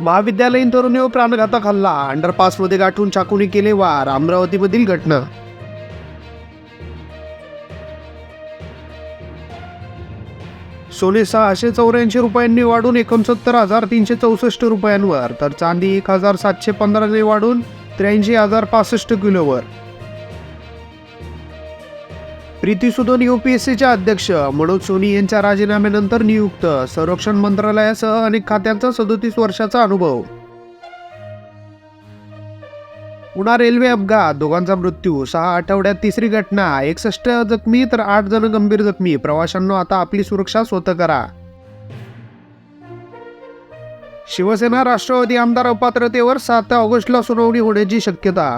महाविद्यालयीन तरुणीवर प्राणघातक हल्ला. अंडरपासमध्ये गाठून चाकूने केले वार. अमरावतीमधील घटना. सोने सहाशे चौऱ्याऐंशी रुपयांनी वाढून एकोणसत्तर हजार तीनशे चौसष्ट रुपयांवर तर चांदी एक हजार सातशे पंधराने वाढून त्र्याऐंशी हजार पासष्ट किलोवर. प्रीती सुदन युपीएससीच्या अध्यक्ष मनोज सोनी यांच्या राजीनाम्यानंतर नियुक्त संरक्षण मंत्रालयासह अनेक खात्यांचा सदोतीस वर्षाचा अनुभव. पुन्हा रेल्वे अपघात दोघांचा मृत्यू सहा आठवड्यात तिसरी घटना एकसष्ट जखमी तर आठ जण गंभीर जखमी प्रवाशांनो आता आपली सुरक्षा स्वतः करा. शिवसेना राष्ट्रवादी आमदार अपात्रतेवर सात ऑगस्टला सुनावणी होण्याची शक्यता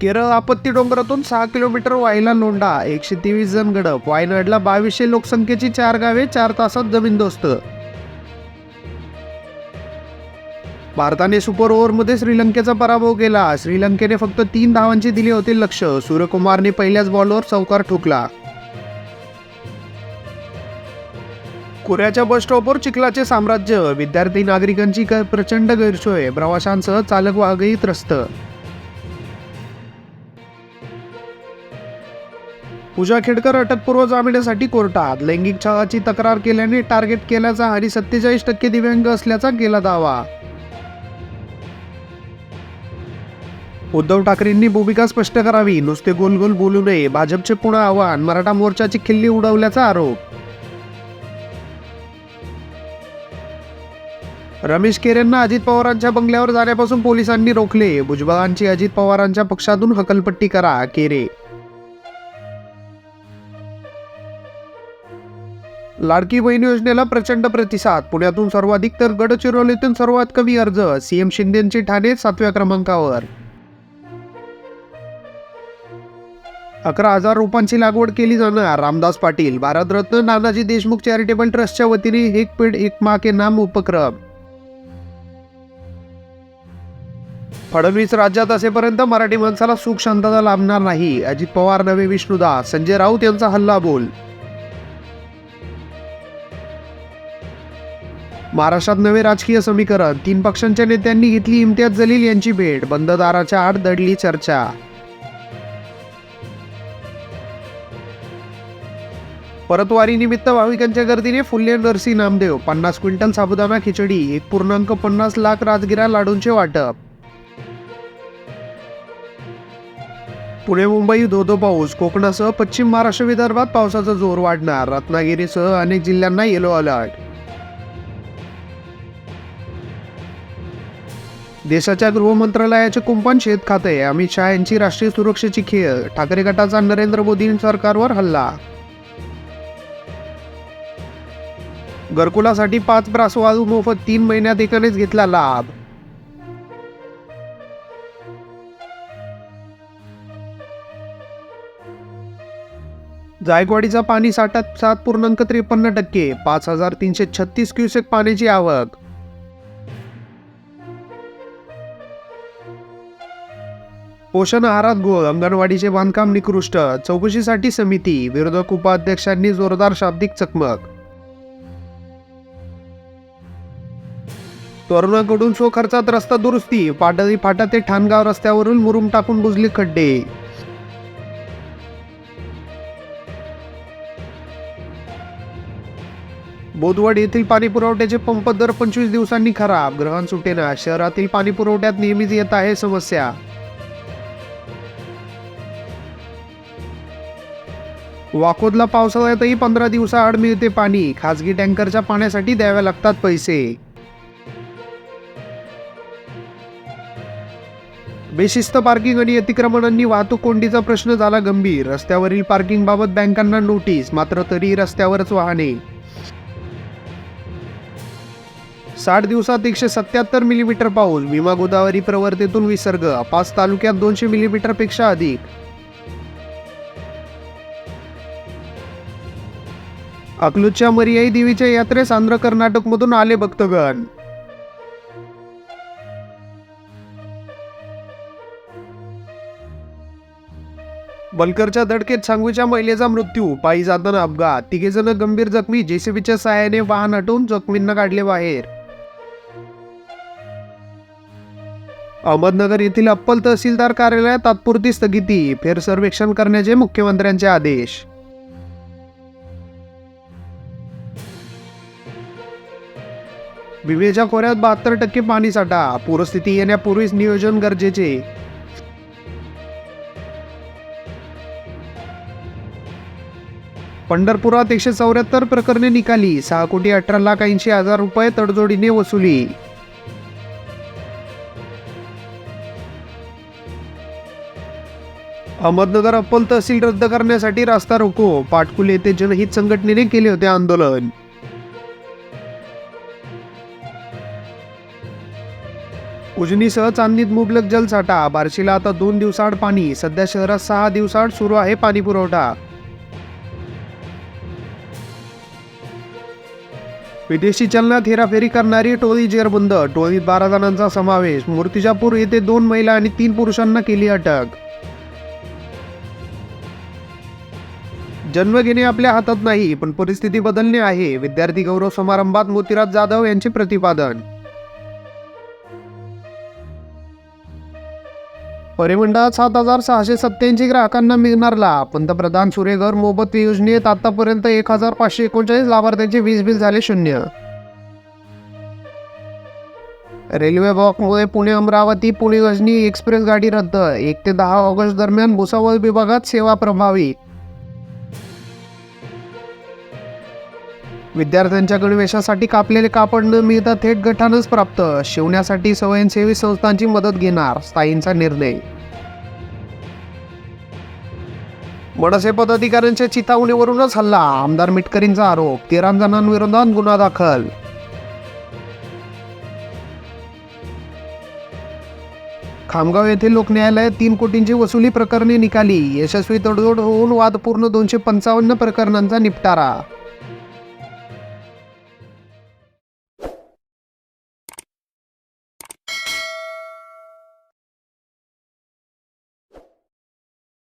केरळ आपत्ती डोंगरातून सहा किलोमीटर वाहिला लोंडा एकशे तेवीस जण गडप. वायनाडला बावीसशे लोकसंख्येची चार गावे चार तासात जमीनदोस्त भारताने सुपर ओव्हरमध्ये श्रीलंकेचा पराभव केला. श्रीलंकेने फक्त तीन धावांची दिली होती लक्ष. सूर्यकुमारने पहिल्याच बॉलवर चौकार ठोकला. कोऱ्याच्या बस स्टॉपवर चिखलाचे साम्राज्य. विद्यार्थी नागरिकांची क- प्रचंड गैरसोय. प्रवाशांसह चालक वाघही त्रस्त पूजा खेडकर अटकपूर्व जामिनासाठी कोर्टात. लैंगिक छळाची तक्रार केल्याने टार्गेट केल्याचा आणि सत्तेचाळीस टक्के दिव्यांग असल्याचा केला दावा. उद्धव ठाकरेंनी भूमिका स्पष्ट करावी. नुसते गोल गोल बोलू नये. भाजपचे पुन्हा आव्हान. मराठा मोर्चाची खिल्ली उडवल्याचा आरोप. रमेश केरेंना अजित पवारांच्या बंगल्यावर जाण्यापासून पोलिसांनी रोखले. भुजबळांची अजित पवारांच्या पक्षातून हकलपट्टी करा केरे! लाडकी बहीण योजनेला प्रचंड प्रतिसाद. पुण्यातून सर्वाधिक तर गडचिरोलीतून सर्वात कमी अर्ज. सीएम शिंदेची ठाणे सातव्या क्रमांकावर. अकरा हजार रोपांची लागवड केली जाणार. रामदास पाटील भारतरत्न नानाजी देशमुख चॅरिटेबल ट्रस्टच्या वतीने एक पेड एक मा के नाम उपक्रम. फडणवीस राज्यात असेपर्यंत मराठी माणसाला सुख शांतता लाभणार नाही. अजित पवार नवे विष्णुदास संजय राऊत यांचा हल्ला बोल. महाराष्ट्रात नवे राजकीय समीकरण. तीन पक्षांच्या नेत्यांनी घेतली इम्तियाज जलील यांची भेट. बंद दाराच्या आड दडली चर्चा. परतवारीनिमित्त भाविकांच्या गर्दीने फुल्ले नरसी नामदेव. पन्नास क्विंटल साबुदाणा खिचडी. एक पूर्णांक पन्नास लाख राजगिरा लाडूंचे वाटप. पुणे मुंबई धोधो पाऊस. कोकणासह पश्चिम महाराष्ट्र विदर्भात पावसाचा जोर वाढणार. रत्नागिरीसह अनेक जिल्ह्यांना येलो अलर्ट देशाच्या गृह मंत्रालयाचे कुंपण शेत खाते. अमित शहा यांची राष्ट्रीय सुरक्षेची खेळ. ठाकरे गटाचा नरेंद्र मोदी सरकारवर हल्ला. घरकुलासाठी पाच ब्रासवाळू मोफत तीन महिन्यात एकानेच घेतला लाभ. जायकवाडीचा पाणी साठात सात पूर्णांक त्रेपन्न टक्के. पाच हजार तीनशे छत्तीस क्युसेक पाण्याची आवक. पोषण आहारात घोळ अंगणवाडीचे बांधकाम निकृष्ट चौकशीसाठी समिती विरोधक उपाध्यक्षांनी जोरदार शाब्दिक चकमक. तरुणाकडून स्वखर्चात रस्ता दुरुस्ती पाटळी फाटा ते ठाणगाव रस्त्यावरून मुरुम टाकून बुजले खड्डे. बोदवड येथील पाणी पुरवठ्याचे पंप दर पंचवीस दिवसांनी खराब ग्रहण सुटेना शहरातील पाणी पुरवठ्यात नेहमीच येत आहे समस्या. वाकोदला पावसाळ्यातही पंधरा दिवसाआड मिळते पाणी. खाजगी टँकरच्या पाण्यासाठी द्यावे लागतात पैसे. बेशिस्त पार्किंग आणि अतिक्रमणांनी वाहतूक कोंडीचा प्रश्न झाला गंभीर. रस्त्यावरील पार्किंगबाबत बँकांना नोटीस मात्र तरी रस्त्यावरच वाहने. साठ दिवसात एकशे सत्याहत्तर मिलीमीटर पाऊस. भीमा गोदावरी प्रवर्तेतून विसर्ग. पाच तालुक्यात दोनशे मिलीमीटरपेक्षा अधिक. अकलूजच्या मरियाई देवीच्या यात्रेस आंध्र कर्नाटकमधून आले भक्तगण. बलकरच्या धडकेत सांगवीच्या महिलेचा मृत्यू पायी जाताना अपघात. तिघे जण गंभीर जखमी जेसीबीच्या सहाय्याने वाहन हटवून जखमींना काढले बाहेर. अहमदनगर येथील अप्पल तहसीलदार कार्यालयात तात्पुरती स्थगिती. फेरसर्वेक्षण करण्याचे मुख्यमंत्र्यांचे आदेश. विमेच्या खोऱ्यात बहात्तर टक्के पाणी साठा. पूरस्थिती येण्यापूर्वीच नियोजन गरजेचे. पंढरपुरात एकशे चौऱ्याहत्तर प्रकरणे निकाली. सहा कोटी अठरा लाख ऐंशी हजार रुपये तडजोडीने वसुली. अहमदनगर अप्पल तहसील रद्द करण्यासाठी रास्ता रोको. पाटकुल येथे जनहित संघटनेने केले होते आंदोलन. उजनीसह चांदणीत मुबलक जलसाठा बार्शीला आता दोन दिवसाआड पाणी सध्या शहरात सहा दिवसाआड सुरू आहे पाणी पुरवठा. विदेशी चलनात हेराफेरी करणारी टोळी जेरबंद टोळीत बारा जणांचा समावेश मूर्तिजापूर येथे दोन महिला आणि तीन पुरुषांना केली अटक. जन्म घेणे आपल्या हातात नाही पण परिस्थिती बदलणे आहे. विद्यार्थी गौरव समारंभात मोतीराज जाधव यांचे प्रतिपादन परिमंडळात सात हजार सहाशे सत्याऐंशी ग्राहकांना मिळणार लाभ पंतप्रधान सूर्यघर मोबत योजनेत आतापर्यंत एक हजार पाचशे एकोणचाळीस लाभार्थ्यांचे वीज बिल झाले शून्य. रेल्वे ब्लॉकमुळे पुणे अमरावती पुणे गजनी एक्सप्रेस गाडी रद्द. एक ते दहा ऑगस्ट दरम्यान भुसावळ विभागात सेवा प्रभावी. विद्यार्थ्यांच्या गणवेशासाठी कापलेले कापड न मिळता थेट गटानच प्राप्त. शिवण्यासाठी स्वयंसेवी संस्थांची मदत घेणार स्थायींचा निर्णय. मनसे पदाधिकाऱ्यांच्या चितावणीवरूनच हल्ला. आमदार मिटकरींचा आरोप. तेरा जणांविरोधात गुन्हा दाखल. खामगाव येथे लोकन्यायालयात तीन कोटींची वसुली प्रकरणे निकाली. यशस्वी तडजोड होऊन वादपूर्ण दोनशे पंचावन्न प्रकरणांचा निपटारा.